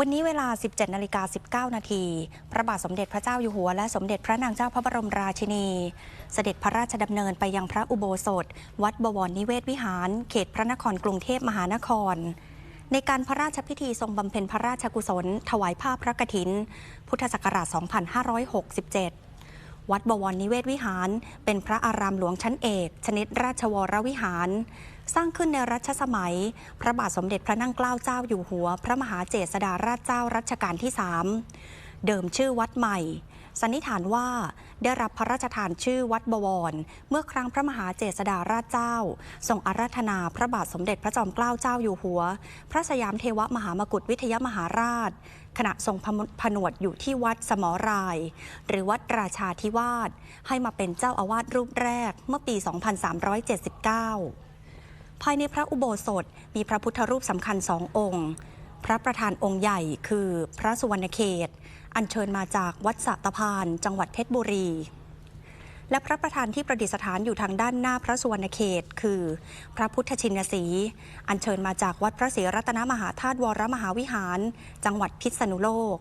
วันนี้เวลา 17นาฬิกา19 นาที พระบาทสมเด็จพระเจ้าอยู่หัว และสมเด็จพระนางเจ้าพระบรมราชินี เสด็จพระราชดำเนินไปยังพระอุโบสถ วัดบวรนิเวศวิหาร เขตพระนครกรุงเทพมหานคร ในการพระราชพิธีทรงบำเพ็ญพระราชกุศล ถวายผ้าพระกฐิน พุทธศักราช 2567วัดบวรนิเวศวิหาร เป็นพระอารามหลวงชั้นเอก ชนิดราชวรวิหาร สร้างขึ้นในรัชสมัย พระบาทสมเด็จพระนั่งเกล้าเจ้าอยู่หัว พระมหาเจษฎาราชเจ้ารัชกาลที่3เดิมชื่อวัดใหม่ สันนิษฐานว่าได้รับพระราชทานชื่อวัดบวร เมื่อครั้งพระมหาเจษฎาราชเจ้าทรงอาราธนาพระบาทสมเด็จพระจอมเกล้าเจ้าอยู่หัว พระสยามเทวมหามกุฏวิทยมหาราช ขณะทรงผนวดอยู่ที่วัดสมอราย หรือวัดราชาธิวาสให้มาเป็นเจ้าอาวาสรูปแรกเมื่อปี 2379 ภายในพระอุโบสถมีพระพุทธรูปสำคัญสององค์ พระประธานองค์ใหญ่คือพระสุวรรณเขต อัญเชิญมาจากวัดสะตะพาน จังหวัดเพชรบุรี และพระประธานที่ประดิษฐานอยู่ทางด้านหน้าพระสุวรรณเขต คือ พระพุทธชินสี อัญเชิญมาจากวัดพระศรีรัตนมหาธาตุวรมหาวิหาร จังหวัดพิษณุโลก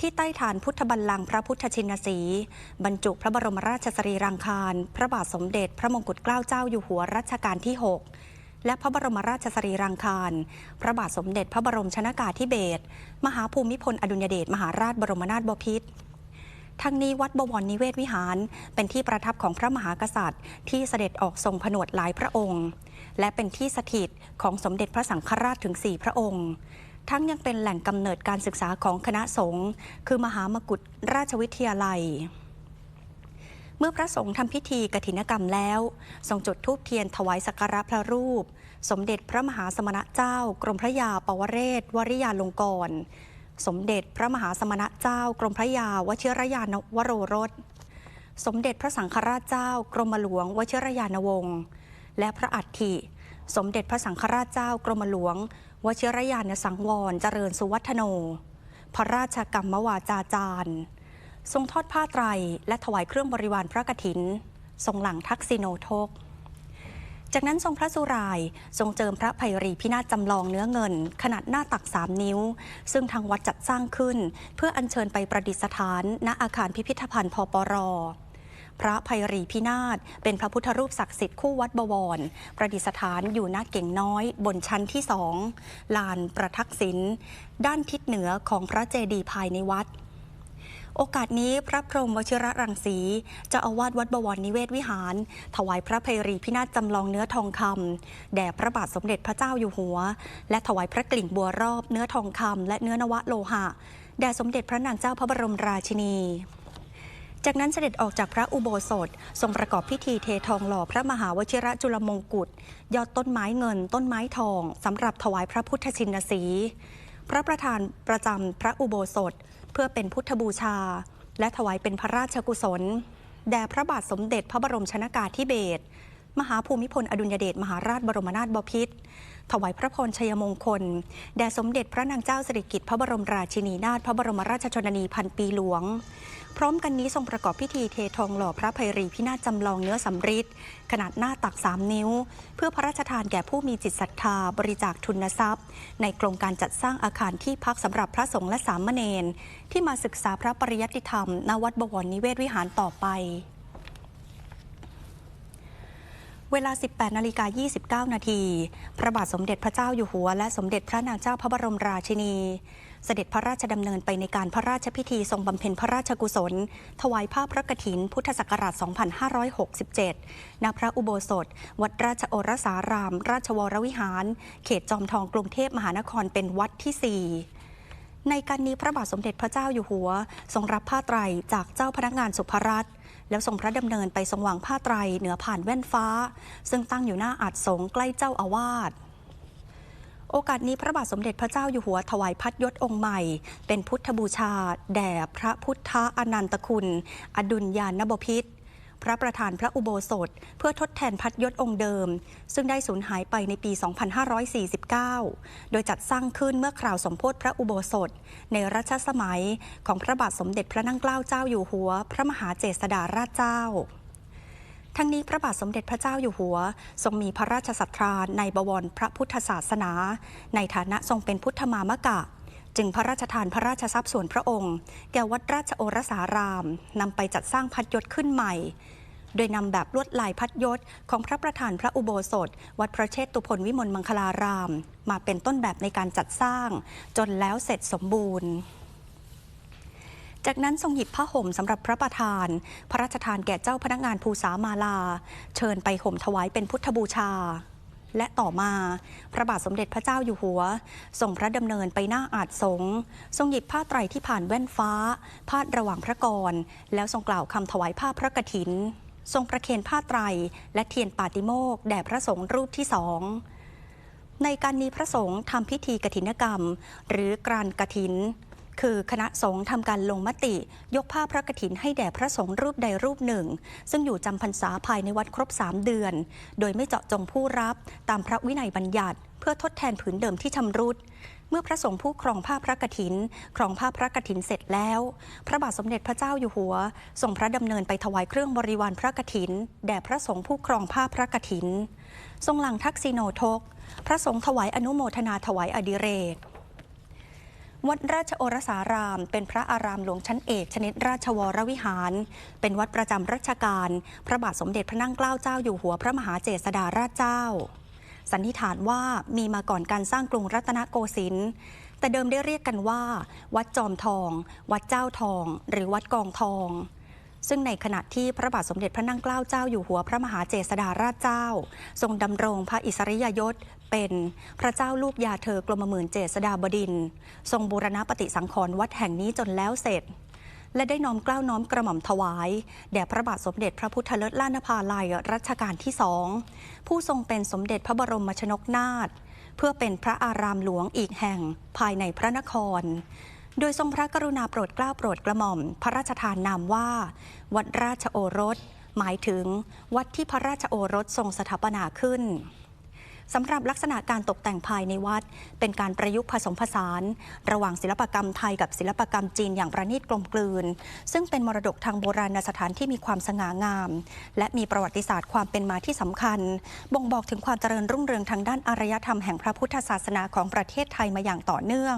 ที่ใต้ฐานพุทธบัลลังก์พระพุทธชินสี บรรจุพระบรมราชสรีรังคาร พระบาทสมเด็จพระมงกุฎเกล้าเจ้าอยู่หัวรัชกาลที่ 6 และพระบรมราชสรีรังคาร พระบาทสมเด็จพระบรมชนากาธิเบศรมหาภูมิพลอดุลยเดชมหาราชบรมนาถบพิตรทั้งนี้วัดบวรนิเวศวิหาร เป็นที่ประทับของพระมหากษัตริย์ ที่เสด็จออกทรงผนวดหลายพระองค์ และเป็นที่สถิตของสมเด็จพระสังฆราชถึง 4 พระองค์ ทั้งยังเป็นแหล่งกำเนิดการศึกษาของคณะสงฆ์คือมหามกุฏราชวิทยาลัย เมื่อพระสงฆ์ทำพิธีกฐินกรรมแล้ว ทรงจุดธูปเทียนถวายสักการะพระรูป สมเด็จพระมหาสมณเจ้า กรมพระยาปวเรศวริยาลงกรณ์สมเด็จพระมหาสมณเจ้า กรมพระยาวชิรยานวโรรส สมเด็จพระสังฆราชเจ้า กรมหลวง วชิรยานวงศ์ และพระอัฐิ สมเด็จพระสังฆราชเจ้า กรมหลวง วชิรยานสังวรเจริญสุวัฒโน พระราชกรรมวาจาจารย์ ทรงทอดผ้าไตร และถวายเครื่องบริวารพระกฐิน ทรงหลังทักษิโนทก จากนั้นทรงพระสุรายทรงเจิมพระไพรีพินาศจำลองเนื้อเงิน ขนาดหน้าตักสามนิ้ว ซึ่งทางวัดจัดสร้างขึ้น เพื่ออัญเชิญไปประดิษฐาน ณอาคารพิพิธภัณฑ์พปร พระไพรีพินาศเป็นพระพุทธรูปศักดิ์สิทธิ์คู่วัดบวร ประดิษฐานอยู่หน้าเก่งน้อย บนชั้นที่สองลานประทักษิณด้านทิศเหนือของพระเจดีย์ภายในวัดโอกาสนี้พระพรหมวชิระรังสีจ้าอาวาสวัดบวรนิเวศวิหาร ถวายพระเพรีพินาศจำลองเนื้อทองคำแด่พระบาทสมเด็จพระเจ้าอยู่หัว และถวายพระกลิ่งบัวรอบเนื้อทองคำและเนื้อนวะโลหะ แด่สมเด็จพระนางเจ้าพระบรมราชินี จากนั้นเสด็จออกจากพระอุโบสถทรงประกอบพิธีเททองหล่อพระมหาวชิระจุลมงกุฎยอดต้นไม้เงิน ต้นไม้ทองสำหรับถวายพระพุทธชินสี พระประธานประจำพระอุโบสถ เพื่อเป็นพุทธบูชา และถวายเป็นพระราชกุศล แด่พระบาทสมเด็จพระบรมชนากาธิเบศร มหาภูมิพลอดุลยเดชมหาราชบรมนาถบพิตรถวายพระพรชัยมงคล แด่สมเด็จพระนางเจ้าสิริกิติ์พระบรมราชินีนาถพระบรมราชชนนีพันปีหลวง พร้อมกันนี้ทรงประกอบพิธีเททองหล่อพระไพรีพินาศจำลองเนื้อสำริดขนาดหน้าตัก 3 นิ้ว เพื่อพระราชทานแก่ผู้มีจิตศรัทธาบริจาคทุนทรัพย์ ในโครงการจัดสร้างอาคารที่พักสำหรับพระสงฆ์และสามเณรที่มาศึกษาพระปริยัติธรรมณวัดบวรนิเวศวิหารต่อไป เวลา 18นาฬิกา29 นาที พระบาทสมเด็จพระเจ้าอยู่หัว และสมเด็จพระนางเจ้าพระบรมราชินี เสด็จพระราชดำเนินไปในการพระราชพิธีทรงบำเพ็ญพระราชกุศล ถวายผ้าพระกฐิน พุทธศักราช 2567 ณ พระอุโบสถ วัดราชโอรสาราม ราชวรวิหาร เขตจอมทองกรุงเทพมหานครเป็นวัดที่ 4ในการนี้พระบาทสมเด็จพระเจ้าอยู่หัว ทรงรับผ้าไตรจากเจ้าพนักงานสุภรัตน์ แล้วทรงพระดำเนินไปทรงวางผ้าไตรเหนือผ่านแว่นฟ้า ซึ่งตั้งอยู่หน้าอาจสงใกล้เจ้าอาวาสโอกาสนี้พระบาทสมเด็จพระเจ้าอยู่หัวถวายพัดยศองค์ใหม่ เป็นพุทธบูชา แด่พระพุทธอนันตคุณ อดุลยานบพิษ พระประธานพระอุโบสถ เพื่อทดแทนพัดยศองค์เดิม ซึ่งได้สูญหายไปในปี 2549 โดยจัดสร้างขึ้นเมื่อคราวสมโพธิพระอุโบสถ ในรัชสมัยของพระบาทสมเด็จพระนั่งเกล้าเจ้าอยู่หัว พระมหาเจษฎาราชเจ้าทั้งนี้พระบาทสมเด็จพระเจ้าอยู่หัว ทรงมีพระราชศรัทธาในบวรพระพุทธศาสนา ในฐานะทรงเป็นพุทธมามกะ จึงพระราชทานพระราชทรัพย์ส่วนพระองค์ แก่วัดราชโอรสารามนำไปจัดสร้างพัดยศขึ้นใหม่ โดยนำแบบลวดลายพัดยศของพระประธานพระอุโบสถ วัดพระเชษตุพนวิมลมังคลาราม มาเป็นต้นแบบในการจัดสร้าง จนแล้วเสร็จสมบูรณ์จากนั้นทรงหยิบผ้าห่มสำหรับพระประธาน พระราชทานแก่เจ้าพนักงานภูษามาลา เชิญไปห่มถวายเป็นพุทธบูชา และต่อมา พระบาทสมเด็จพระเจ้าอยู่หัวทรงพระดำเนินไปหน้าอาจสงทรงหยิบผ้าไตรที่ผ่านแว่นฟ้า พาดระหว่างพระกร แล้วทรงกล่าวคำถวายผ้าพระกฐิน ทรงประเคนผ้าไตร และเทียนปาติโมกแด่พระสงฆ์รูปที่สองในการนี้พระสงฆ์ทำพิธีกฐินกรรม หรือการกฐิน คือคณะสงฆ์ทำการลงมติ ยกผ้าพระกฐินให้แด่พระสงฆ์รูปใดรูปหนึ่ง ซึ่งอยู่จำพรรษาภายในวัดครบ 3 เดือน โดยไม่เจาะจงผู้รับตามพระวินัยบัญญัติ เพื่อทดแทนผืนเดิมที่ชำรุดเมื่อพระสงฆ์ผู้ครองผ้าพระกฐิน ครองผ้าพระกฐินเสร็จแล้ว พระบาทสมเด็จพระเจ้าอยู่หัวทรงพระดำเนินไปถวายเครื่องบริวารพระกฐิน แด่พระสงฆ์ผู้ครองผ้าพระกฐิน ทรงหลังทักษิโนทก พระสงฆ์ถวายอนุโมทนาถวายอดิเรก วัดราชโอรสาราม เป็นพระอารามหลวงชั้นเอก ชนิดราชวรวิหาร เป็นวัดประจำรัชกาล พระบาทสมเด็จพระนั่งเกล้าเจ้าอยู่หัวพระมหาเจษฎาราชเจ้า สันนิษฐานว่ามีมาก่อนการสร้างกรุงรัตนโกสินทร์แต่เดิมได้เรียกกันว่า วัดจอมทอง วัดเจ้าทอง หรือวัดกองทอง ซึ่งในขณะที่พระบาทสมเด็จพระนั่งเกล้าเจ้าอยู่หัวพระมหาเจษฎาราชเจ้า ทรงดำรงพระอิสริยยศเป็นพระเจ้าลูกยาเธอกรมหมื่นเจษฎาบดิน ทรงบูรณปฏิสังขรณ์วัดแห่งนี้จนแล้วเสร็จ และได้น้อมเกล้าน้อมกระหม่อมถวาย แด่พระบาทสมเด็จพระพุทธเลิศล้านภาลัยรัชกาลที่สองผู้ทรงเป็นสมเด็จพระบรมชนกนาถเพื่อเป็นพระอารามหลวงอีกแห่งภายในพระนคร โดยทรงพระกรุณาโปรดเกล้าโปรดกระหม่อม พระราชทานนามว่า วัดราชโอรส หมายถึง วัดที่พระราชโอรสทรงสถาปนาขึ้น สำหรับลักษณะการตกแต่งภายในวัด เป็นการประยุกต์ผสมผสาน ระหว่างศิลปกรรมไทยกับศิลปกรรมจีนอย่างประณีตกลมกลืน ซึ่งเป็นมรดกทางโบราณสถานที่มีความสง่างาม และมีประวัติศาสตร์ความเป็นมาที่สำคัญ บ่งบอกถึงความเจริญรุ่งเรืองทางด้านอารยธรรมแห่งพระพุทธศาสนาของประเทศไทยมาอย่างต่อเนื่อง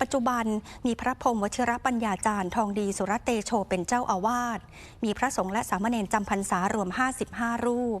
ปัจจุบันมีพระพรมวชิรปัญญาจารย์ทองดีสุรเตโชเป็นเจ้าอาวาส มีพระสงฆ์และสามเณรจำพรรษารวม 55 รูป